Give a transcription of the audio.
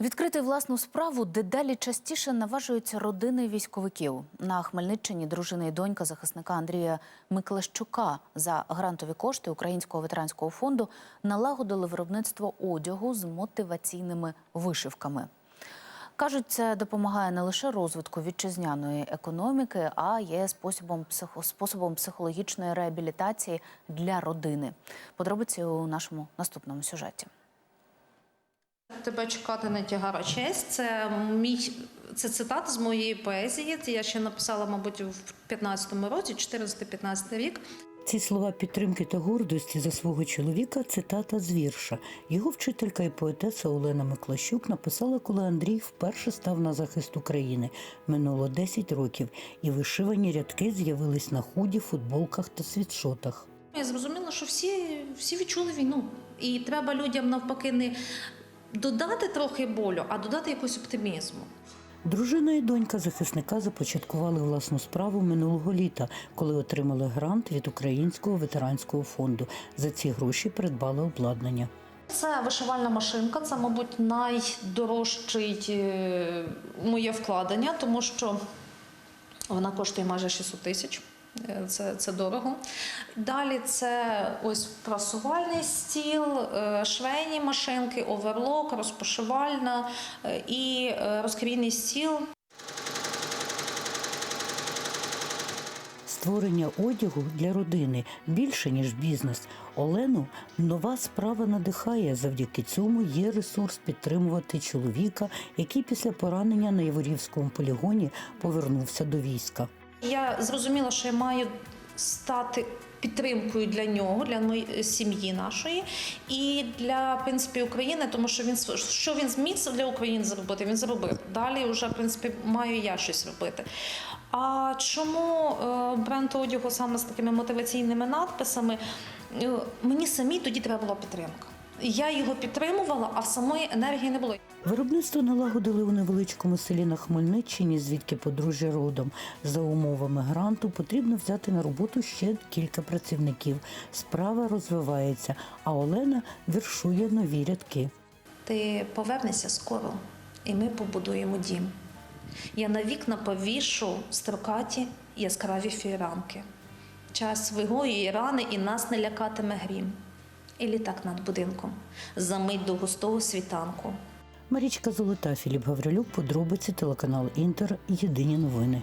Відкрити власну справу дедалі частіше наважуються родини військовиків. На Хмельниччині дружина і донька захисника Андрія Миклещука за грантові кошти Українського ветеранського фонду налагодили виробництво одягу з мотиваційними вишивками. Кажуть, це допомагає не лише розвитку вітчизняної економіки, а є способом, психо- способом психологічної реабілітації для родини. Подробиці у нашому наступному сюжеті. Тебе чекати не тягара честь. Це мій це цитата з моєї поезії. Це я ще написала, мабуть, в 15-му році, 14-15 рік. Ці слова підтримки та гордості за свого чоловіка цитата з вірша. Його вчителька і поетеса Олена Миклащук написала, коли Андрій вперше став на захист України. Минуло 10 років, і вишивані рядки з'явились на худі, футболках та світшотах. Я зрозуміла, що всі, всі відчули війну, і треба людям навпаки не додати трохи болю, а додати якогось оптимізму. Дружина і донька захисника започаткували власну справу минулого літа, коли отримали грант від Українського ветеранського фонду. За ці гроші придбали обладнання. Це вишивальна машинка, це, мабуть, найдорожчий е, моє вкладення, тому що вона коштує майже 600 тисяч. Е, Це, це дорого. Далі це ось прасувальний стіл, е, швейні машинки, оверлок, розпошивальна е, і розкрійний стіл. Створення одягу для родини більше ніж бізнес. Олену нова справа надихає. Завдяки цьому є ресурс підтримувати чоловіка, який після поранення на Яворівському полігоні повернувся до війська. Я зрозуміла, що я маю стати підтримкою для нього, для моєї сім'ї нашої і для в принципі України, тому що він що він зміг для України зробити, він зробив. Далі вже в принципі маю я щось робити. А чому е, бренд одягу саме з такими мотиваційними надписами? Е, Мені самі тоді треба була підтримка. Я його підтримувала, а самої енергії не було. Виробництво налагодили у невеличкому селі на Хмельниччині, звідки подружжя родом. За умовами гранту потрібно взяти на роботу ще кілька працівників. Справа розвивається, а Олена віршує нові рядки. Ти повернешся скоро, і ми побудуємо дім. Я на вікна повішу строкаті яскраві фіранки. Час вигоює рани, і нас не лякатиме грім. І літак над будинком за мить до густого світанку. Марічка Золота, Філіп Гаврилюк, подробиці телеканал Інтер. Єдині новини.